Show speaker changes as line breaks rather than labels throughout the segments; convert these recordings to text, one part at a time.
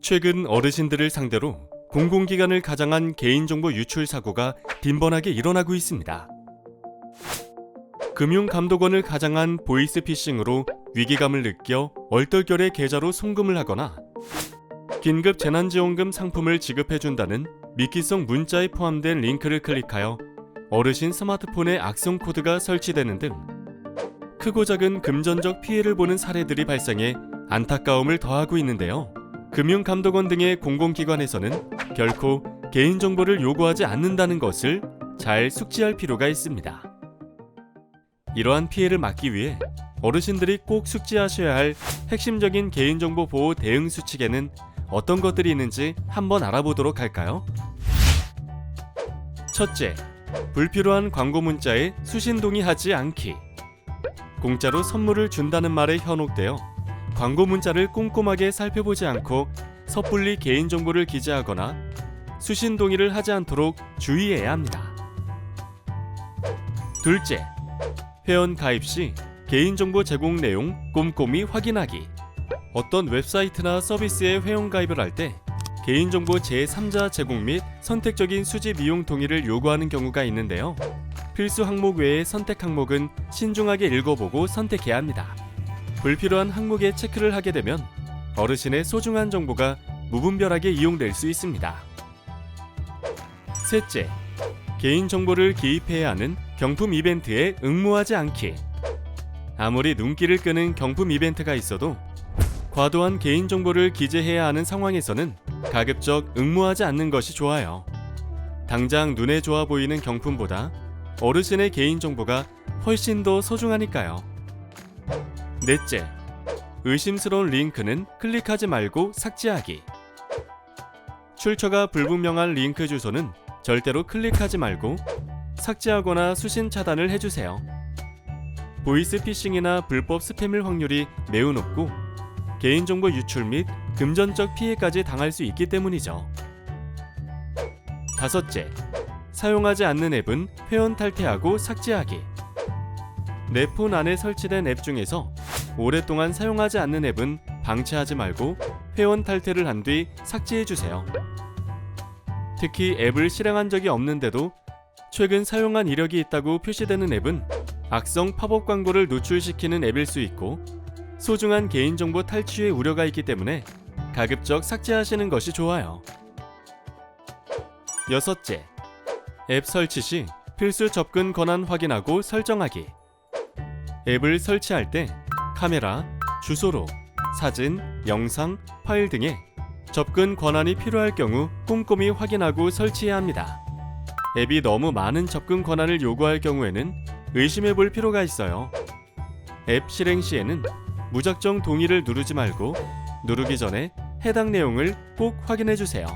최근 어르신들을 상대로 공공기관을 가장한 개인정보 유출 사고가 빈번하게 일어나고 있습니다. 금융감독원을 가장한 보이스피싱으로 위기감을 느껴 얼떨결에 계좌로 송금을 하거나 긴급 재난지원금 상품을 지급해준다는 미끼성 문자에 포함된 링크를 클릭하여 어르신 스마트폰에 악성 코드가 설치되는 등 크고 작은 금전적 피해를 보는 사례들이 발생해 안타까움을 더하고 있는데요. 금융감독원 등의 공공기관에서는 결코 개인정보를 요구하지 않는다는 것을 잘 숙지할 필요가 있습니다. 이러한 피해를 막기 위해 어르신들이 꼭 숙지하셔야 할 핵심적인 개인정보 보호 대응 수칙에는 어떤 것들이 있는지 한번 알아보도록 할까요? 첫째, 불필요한 광고 문자에 수신 동의하지 않기. 공짜로 선물을 준다는 말에 현혹되어 광고 문자를 꼼꼼하게 살펴보지 않고 섣불리 개인정보를 기재하거나 수신 동의를 하지 않도록 주의해야 합니다. 둘째, 회원 가입 시 개인정보 제공 내용 꼼꼼히 확인하기. 어떤 웹사이트나 서비스에 회원 가입을 할 때 개인정보 제3자 제공 및 선택적인 수집 이용 동의를 요구하는 경우가 있는데요. 필수 항목 외의 선택 항목은 신중하게 읽어보고 선택해야 합니다. 불필요한 항목에 체크를 하게 되면 어르신의 소중한 정보가 무분별하게 이용될 수 있습니다. 셋째, 개인정보를 기입해야 하는 경품 이벤트에 응모하지 않기. 아무리 눈길을 끄는 경품 이벤트가 있어도 과도한 개인정보를 기재해야 하는 상황에서는 가급적 응모하지 않는 것이 좋아요. 당장 눈에 좋아 보이는 경품보다 어르신의 개인정보가 훨씬 더 소중하니까요. 넷째, 의심스러운 링크는 클릭하지 말고 삭제하기. 출처가 불분명한 링크 주소는 절대로 클릭하지 말고 삭제하거나 수신 차단을 해주세요. 보이스 피싱이나 불법 스팸일 확률이 매우 높고 개인정보 유출 및 금전적 피해까지 당할 수 있기 때문이죠. 다섯째, 사용하지 않는 앱은 회원 탈퇴하고 삭제하기. 내 폰 안에 설치된 앱 중에서 오랫동안 사용하지 않는 앱은 방치하지 말고 회원 탈퇴를 한 뒤 삭제해 주세요. 특히 앱을 실행한 적이 없는데도 최근 사용한 이력이 있다고 표시되는 앱은 악성 팝업 광고를 노출시키는 앱일 수 있고 소중한 개인정보 탈취의 우려가 있기 때문에 가급적 삭제하시는 것이 좋아요. 여섯째, 앱 설치 시 필수 접근 권한 확인하고 설정하기. 앱을 설치할 때 카메라, 주소로, 사진, 영상, 파일 등의 접근 권한이 필요할 경우 꼼꼼히 확인하고 설치해야 합니다. 앱이 너무 많은 접근 권한을 요구할 경우에는 의심해 볼 필요가 있어요. 앱 실행 시에는 무작정 동의를 누르지 말고 누르기 전에 해당 내용을 꼭 확인해 주세요.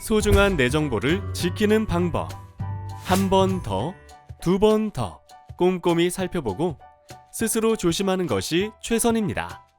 소중한 내 정보를 지키는 방법. 한 번 더, 두 번 더 꼼꼼히 살펴보고 스스로 조심하는 것이 최선입니다.